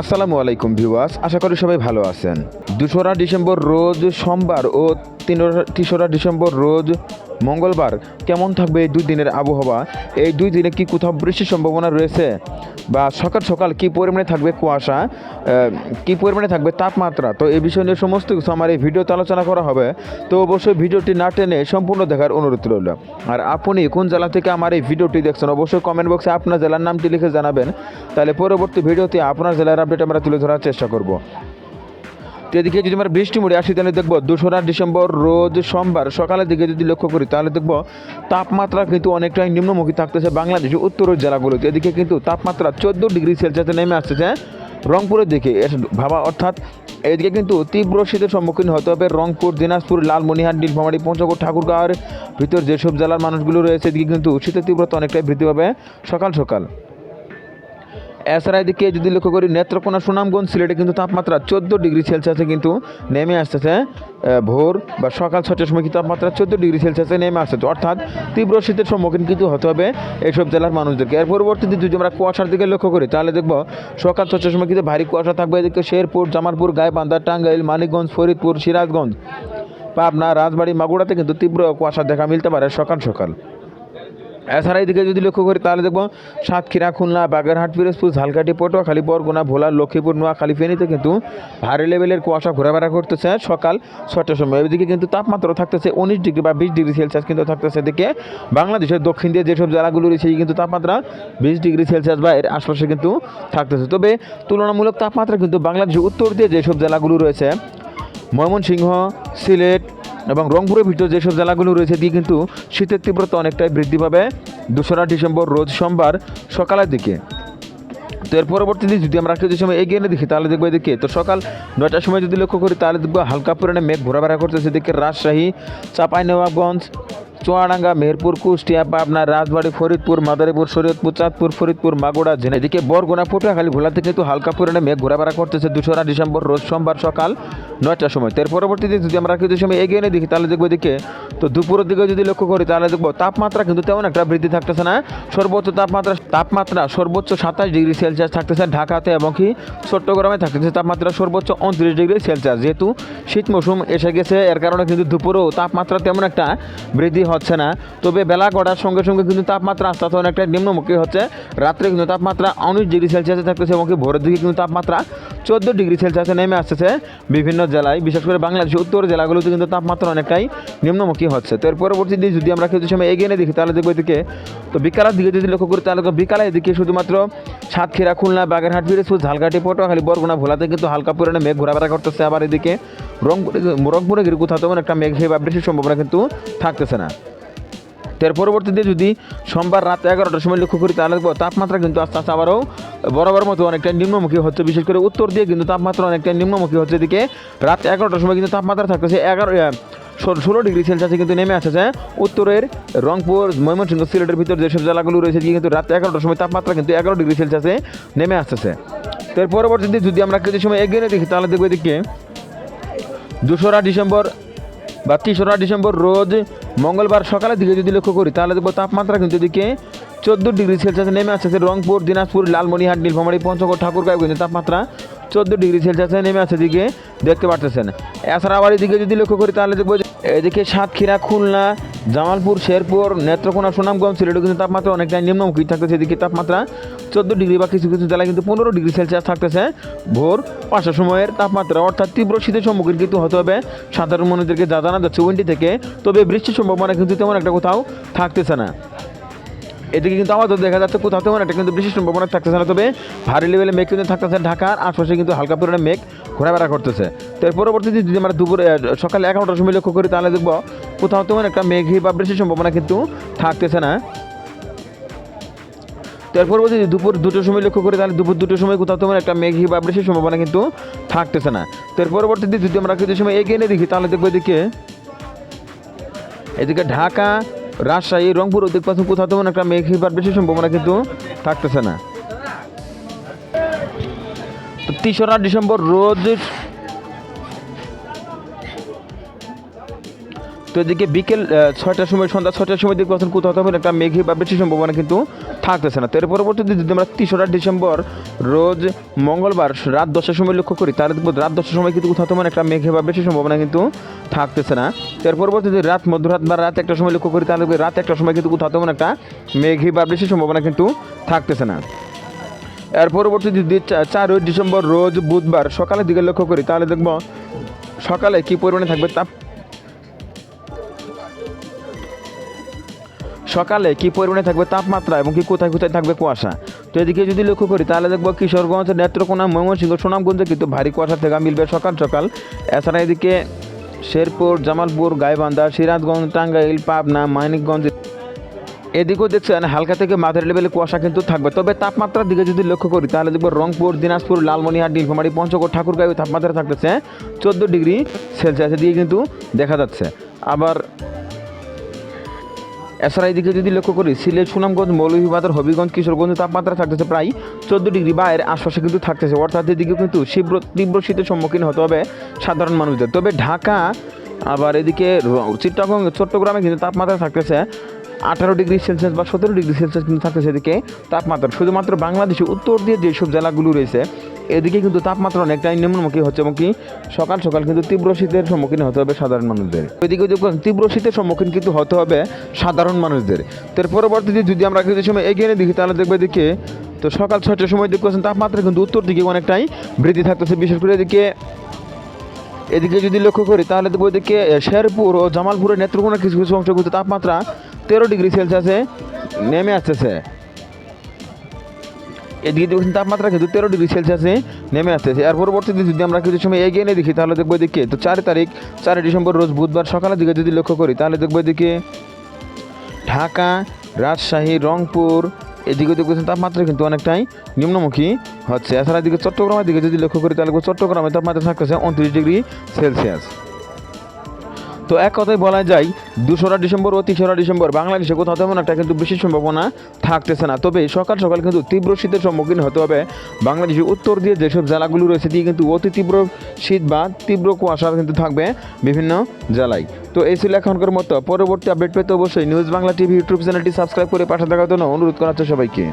আসসালামু আলাইকুম ভিউয়ার্স আশা করি সবাই ভালো আছেন। দুশোরা ডিসেম্বর রোজ সোমবার ও তেসরা ডিসেম্বর রোজ মঙ্গলবার কেমন থাকবে এই দুই দিনের আবহাওয়া এই দুই দিনে কি কোথাও বৃষ্টির সম্ভাবনা রয়েছে বা সকাল সকাল কি পরিমাণে থাকবে কুয়াশা কি পরিমাণে থাকবে তাপমাত্রা তো এই বিষয় নিয়ে সমস্ত কিছু আমার এই ভিডিওতে আলোচনা করা হবে তো অবশ্যই ভিডিওটি না টেনে সম্পূর্ণ দেখার অনুরোধ রইল আর আপনি কোন জেলা থেকে আমার এই ভিডিওটি দেখছেন অবশ্যই কমেন্ট বক্সে আপনার জেলার নামটি লিখে জানাবেন তাহলে পরবর্তী ভিডিওতে আপনার জেলার আপডেট আমরা তুলে ধরার চেষ্টা করব তো এদিকে যদি আমরা বৃষ্টি মুড়ে আসি, তাহলে দেখব দোসরা ডিসেম্বর রোজ সোমবার সকালের দিকে যদি লক্ষ্য করি, তাহলে দেখব তাপমাত্রা কিন্তু অনেকটাই নিম্নমুখী থাকতেছে বাংলাদেশের উত্তরের জেলাগুলোতে। এদিকে কিন্তু তাপমাত্রা চোদ্দ ডিগ্রি সেলসিয়াসে নেমে আসতেছে রংপুরের দিকে ভাবা অর্থাৎ এদিকে কিন্তু তীব্র শীতের সম্মুখীন হতে হবে রংপুর, দিনাজপুর লালমনিহাট নীলফামারী, পঞ্চগড়, ঠাকুরগাঁওয়ের ভিতর যেসব জেলার মানুষগুলো রয়েছে, এদিকে কিন্তু শীতের তীব্রতা অনেকটাই বৃদ্ধি পাবে সকাল সকাল। এছাড়া এদিকে যদি লক্ষ্য করি, নেত্রকোনা সুনামগঞ্জ সিলেটে কিন্তু তাপমাত্রা চোদ্দ ডিগ্রি সেলসিয়াসে কিন্তু নেমে আসতেছে। ভোর বা সকাল ছটার সময় কিন্তু তাপমাত্রা চোদ্দ ডিগ্রি সেলসিয়াসে নেমে আসতেছে। অর্থাৎ তীব্র শীতের সম্মুখীন কিন্তু হতে হবে এইসব জেলার মানুষদেরকে। এর পরবর্তীতে যদি আমরা কুয়াশার দিকে লক্ষ্য করি, তাহলে দেখব সকাল ছটার সময় কিন্তু ভারী কুয়াশা থাকবে। এদিকে শেরপুর, জামালপুর, গাইবান্ধা, টাঙ্গাইল, মানিকগঞ্জ, ফরিদপুর, সিরাজগঞ্জ, পাবনা, রাজবাড়ী মাগুড়াতে কিন্তু তীব্র কুয়াশা দেখা মিলতে পারে সকাল সকাল। এছাড়া এদিকে যদি লক্ষ্য করি, তাহলে দেখব সাতক্ষীরা, খুলনা, বাগেরহাট, পিরোজপুর, ঝালকাঠি পটুয়াখালী বরগুনা ভোলা, লক্ষ্মীপুর, নোয়াখালী, ফেনীতে কিন্তু ভারী লেভেলের কুয়াশা ঘোরাফেরা করতেছে। সকাল ছটার সময়। এদিকে কিন্তু তাপমাত্রা থাকতেছে উনিশ ডিগ্রি বা বিশ ডিগ্রি সেলসিয়াস কিন্তু থাকতেছে এদিকে। বাংলাদেশের দক্ষিণ দিয়ে যেসব জেলাগুলো রয়েছে কিন্তু তাপমাত্রা বিশ ডিগ্রি সেলসিয়াস বা এর আশপাশে কিন্তু থাকতেছে। তবে তুলনামূলক তাপমাত্রা কিন্তু বাংলাদেশের উত্তর দিয়ে যেসব জেলাগুলো রয়েছে, ময়মনসিংহ, সিলেট এবং রংপুরের ভিতরে যেসব জেলাগুলো রয়েছে দিয়ে কিন্তু শীতের তীব্রতা অনেকটাই বৃদ্ধি পাবে দোসরা ডিসেম্বর রোজ সোমবার সকালের দিকে। তো এর পরবর্তীতে যদি আমরা কিছু সময় এগিয়ে নিয়ে দেখি, তাহলে দেখব এদিকে, তো সকাল নয়টার সময় যদি লক্ষ্য করি, তাহলে দেখব হালকা পরিমাণে মেঘ ঘোরাফেরা করতেছে। এদিকে রাজশাহী, চাঁপাইনবাবগঞ্জ চুয়াডাঙ্গা মেহেরপুর কুষ্টিয়া, পাবনা, রাজবাড়ী, ফরিদপুর, মাদারীপুর, শরীয়তপুর, চাঁদপুর, ফরিদপুর মাগুড়া জেনে এদিকে বরগুনা, পটুয়াখালী, ভোলাতে কিন্তু হালকা পরিমাণে মেঘ ঘোরাফেরা করতেছে দোসরা ডিসেম্বর, রোজ সোমবার সকাল নয়টার সময়। তো এর পরবর্তীতে যদি আমরা কিছু সময় এগিয়ে নিয়ে দেখি, তাহলে দেখব এদিকে তো দুপুরের দিকে যদি লক্ষ্য করি, তাহলে দেখব তাপমাত্রা কিন্তু তেমন একটা বৃদ্ধি থাকতেছে না। সর্বোচ্চ তাপমাত্রা তাপমাত্রা সর্বোচ্চ সাতাশ ডিগ্রি সেলসিয়াস থাকতেছে ঢাকাতে এবং কি চট্টগ্রামে থাকতেছে তাপমাত্রা সর্বোচ্চ উনত্রিশ ডিগ্রি সেলসিয়াস। যেহেতু শীত মৌসুম এসে গেছে, এর কারণে কিন্তু দুপুরেও তাপমাত্রা তেমন একটা বৃদ্ধি হচ্ছে না। তবে বেলা গড়ার সঙ্গে সঙ্গে কিন্তু তাপমাত্রা আস্তে আস্তে অনেকটা নিম্নমুখী হচ্ছে। রাত্রে কিন্তু তাপমাত্রা উনিশ ডিগ্রি সেলসিয়াসে থাকতেছে এবং ভোরের দিকে কিন্তু তাপমাত্রা চোদ্দ ডিগ্রি সেলসিয়াসে নেমে আসতেছে বিভিন্ন জেলায়, বিশেষ করে বাংলাদেশের উত্তর জেলাগুলোতে কিন্তু তাপমাত্রা অনেকটাই নিম্নমুখী হচ্ছে। তো এর পরবর্তীতে যদি আমরা কিছু সময় এগিয়ে দেখি, তাহলে দেখব এদিকে, তো বিকালের দিকে যদি লক্ষ্য করি, তাহলে বিকালে এদিকে শুধুমাত্র সাতক্ষীরা, খুলনা, বাগেরহাট পিরোজপুর ঝালকাঠি, পটুয়াখালী, বরগুনা, ভোলাতে কিন্তু হালকা পরিমাণে মেঘ ঘোরাফেরা করতেছে। আবার এদিকে রংপুরে রংপুরে গিয়ে কোথাও তেমন একটা মেঘ বা বৃষ্টির সম্ভাবনা কিন্তু থাকতেছে না। এর পরবর্তীতে যদি সোমবার রাত এগারোটার সময় লক্ষ্য করি, তাহলে তাপমাত্রা কিন্তু আস্তে আস্তে আবারও বরাবর মতো অনেকটা নিম্নমুখী হচ্ছে, বিশেষ করে উত্তর দিয়ে কিন্তু তাপমাত্রা অনেকটা নিম্নমুখী হচ্ছে। এদিকে রাত এগারোটার সময় কিন্তু তাপমাত্রা থাকতেছে এগারো ষোলো ডিগ্রি সেলসিয়াসে কিন্তু নেমে আসছে উত্তরের রংপুর, ময়মনসিংহ, সিলেটের ভিতর যেসব জেলাগুলো রয়েছে কিন্তু রাত এগারোটার সময় তাপমাত্রা কিন্তু এগারো ডিগ্রি সেলসিয়াসে নেমে আসতেছে। তো এর পরবর্তীতে যদি আমরা কিছু সময় এগিয়ে নিয়ে দেখি, তাহলে দেখব এদিকে দোসরা ডিসেম্বর বা তেসরা ডিসেম্বর রোজ মঙ্গলবার সকালের দিকে যদি লক্ষ্য করি, তাহলে দেখব তাপমাত্রা কিন্তু এদিকে চোদ্দ ডিগ্রি সেলসিয়াসে নেমে আসছে। রংপুর, দিনাজপুর, লালমনিহাট, নীলফামারী, পঞ্চগড়, ঠাকুরগাঁও কিন্তু তাপমাত্রা চোদ্দ ডিগ্রি সেলসিয়াসে নেমে আসছে দিকে দেখতে পারতেছেন। এছাড়া আবার এদিকে যদি লক্ষ্য করি, তাহলে দেখব এদিকে সাতক্ষীরা, খুলনা জামালপুর, শেরপুর, নেত্রকোনা, সুনামগঞ্জ, সিলেটে কিন্তু তাপমাত্রা অনেকটা নিম্নমুখী থাকতেছে। এদিকে তাপমাত্রা চোদ্দ ডিগ্রি বা কিছু কিছু জেলায় কিন্তু পনেরো ডিগ্রি সেলসিয়াস থাকতেছে। ভোর পাঁচটার সময়ের তাপমাত্রা অর্থাৎ তীব্র শীতের সম্মুখীন কিন্তু হতে হবে। সাধারণ মানুষদেরকে যা জানা যাচ্ছে, উইন্ডি থেকে। তবে বৃষ্টির সম্ভাবনা কিন্তু তেমন একটা কোথাও থাকতেছে না। এদিকে কিন্তু আমাদের দেখা যাচ্ছে কোথাও তেমন একটা কিন্তু বৃষ্টির সম্ভাবনা থাকতেছে না, তবে ভারী লেভেলে মেঘ কিন্তু থাকতেছে ঢাকার, আশপাশে কিন্তু হালকা পরিমাণে মেঘ ঘোরাফেরা করতেছে। তো এর পরবর্তীতে যদি আমরা দুপুর সকালে এগারোটার সময় লক্ষ্য করি, তাহলে দেখব কোথাও তেমন একটা মেঘি বা বৃষ্টির সম্ভাবনা কিন্তু থাকতেছে না। তো এর পরবর্তী দুপুর দুটোর সময় লক্ষ্য করি, তাহলে দুপুর দুটোর সময় কোথাও তেমন একটা মেঘি বা বৃষ্টির সম্ভাবনা কিন্তু থাকতেছে না। তো এর পরবর্তীতে যদি আমরা কিছু সময় এগিয়ে নিয়ে দেখি, তাহলে দেখব এদিকে এদিকে ঢাকা রাজশাহী, রংপুর অধিক পাশে কোথাও তেমন একটা মেঘ হিপার বেশি সম্ভাবনা কিন্তু থাকতেছে না। তেসরা ডিসেম্বর রোজ তো এদিকে বিকেল ছয়টার সময়, সন্ধ্যা ছয়টার সময় দেখতে পাচ্ছেন কোথাও তেমন একটা মেঘে বা বেশি সম্ভাবনা কিন্তু থাকতেছে না। তো এর পরবর্তীতে যদি আমরা তেসরা ডিসেম্বর, রোজ মঙ্গলবার রাত দশটার সময় লক্ষ্য করি, তাহলে দেখব রাত দশটার সময় কিন্তু কোথাও তেমন একটা মেঘে বা বেশি সম্ভাবনা কিন্তু থাকতেছে না। তো এর পরবর্তীতে রাত, মধ্যরাত বা রাত একটা সময় লক্ষ্য করি, তাহলে দেখব রাত একটা সময় কিন্তু কোথাও তেমন একটা মেঘে বা বেশি সম্ভাবনা কিন্তু থাকতেছে না। এর পরবর্তী যদি চারই ডিসেম্বর, রোজ বুধবার সকালের দিকে লক্ষ্য করি, তাহলে দেখব সকালে কি পরিমাণে থাকবে তাপ সকালে কি পরিমাণে থাকবে তাপমাত্রা এবং কি কোথায় কোথায় থাকবে কুয়াশা? তো এদিকে যদি লক্ষ্য করি, তাহলে দেখব কিশোরগঞ্জ, নেত্রকোনা, ময়মনসিংহ, সুনামগঞ্জে কিন্তু ভারী কুয়াশা থেকে মিলবে সকাল সকাল। এছাড়া এদিকে শেরপুর, জামালপুর, গাইবান্ধা, সিরাজগঞ্জ, টাঙ্গাইল, পাবনা, মানিকগঞ্জ। এদিকেও দেখছেন হালকা থেকে মাঝারি লেভেলে কুয়াশা কিন্তু থাকবে। তবে তাপমাত্রার দিকে যদি লক্ষ্য করি, তাহলে দেখব রংপুর, দিনাজপুর, লালমনিহাট, নীলফামারী, পঞ্চগড়, ঠাকুরগাঁও তাপমাত্রা থাকতেছে চোদ্দ ডিগ্রি সেলসিয়াসের দিকে কিন্তু দেখা যাচ্ছে। আবার এছাড়া এদিকে যদি লক্ষ্য করি, সিলেট, সুনামগঞ্জ, মৌলভীবাজার, হবিগঞ্জ, কিশোরগঞ্জ তাপমাত্রা থাকতেছে প্রায় চোদ্দ ডিগ্রি বা এর আশপাশে কিন্তু থাকতেছে। অর্থাৎ এদিকে কিন্তু তীব্র তীব্র শীতের সম্মুখীন হতে হবে সাধারণ মানুষদের। তবে ঢাকা, আবার এদিকে চিত্তগং চট্টগ্রামে কিন্তু তাপমাত্রা থাকতেছে আঠারো ডিগ্রি সেলসিয়াস বা সতেরো ডিগ্রি সেলসিয়াস কিন্তু থাকতেছে এদিকে তাপমাত্রা। শুধুমাত্র বাংলাদেশে উত্তর দিয়ে যেসব জেলাগুলো রয়েছে এদিকে কিন্তু তাপমাত্রা অনেকটাই নিম্নমুখী হচ্ছে এবং কি সকাল সকাল কিন্তু তীব্র শীতের সম্মুখীন হতে হবে সাধারণ মানুষদের। এদিকে দেখুন তীব্র শীতের সম্মুখীন কিন্তু হতে হবে সাধারণ মানুষদের। তো এর পরবর্তীতে যদি আমরা কিছু সময় এগিয়ে নিয়ে দেখি, তাহলে দেখবে এদিকে তো সকাল ছয়টার সময় দেখতেছেন তাপমাত্রা কিন্তু উত্তর দিকে অনেকটাই বৃদ্ধি থাকতেছে। বিশেষ করে এদিকে এদিকে যদি লক্ষ্য করি, তাহলে দেখব এদিকে শেরপুর ও জামালপুরের নেত্রকোনা কিছু কিছু অংশ কিন্তু তাপমাত্রা তেরো ডিগ্রি সেলসিয়াসে নেমে আসতেছে। এদিকে দেখুন, তাপমাত্রা কিন্তু তেরো ডিগ্রি সেলসিয়াসে নেমে আসতেছে। আর পরবর্তীতে যদি আমরা কিছু সময় এগিয়ে নিয়ে দেখি, তাহলে দেখব এদিকে, তো চার তারিখ, চার ডিসেম্বর রোজ বুধবার সকালের দিকে যদি লক্ষ্য করি, তাহলে দেখব এদিকে ঢাকা, রাজশাহী, রংপুর, এদিকে দেখবেন তাপমাত্রা কিন্তু অনেকটাই নিম্নমুখী হচ্ছে। এছাড়া এদিকে চট্টগ্রামের দিকে যদি লক্ষ্য করি, তাহলে চট্টগ্রামে তাপমাত্রা থাকতেছে উনত্রিশ ডিগ্রি সেলসিয়াস। তো এক কথায় বলা যায়, দুশোরা ডিসেম্বর ও তিসরা ডিসেম্বর বাংলাদেশে কোথাও তেমন একটা কিন্তু বেশি সম্ভাবনা থাকতেছে না। তবে সকাল সকাল কিন্তু তীব্র শীতের সম্মুখীন হতে হবে। বাংলাদেশের উত্তর দিয়ে যেসব জেলাগুলো রয়েছে দিয়ে কিন্তু অতি তীব্র শীত বা তীব্র কুয়াশা কিন্তু থাকবে বিভিন্ন জেলায়। তো এই ছিল এখনকার মতো। পরবর্তী আপডেট পেতে অবশ্যই নিউজ বাংলা টিভি ইউটিউব চ্যানেলটি সাবস্ক্রাইব করে পাশে থাকার জন্য অনুরোধ করা হচ্ছে সবাইকে।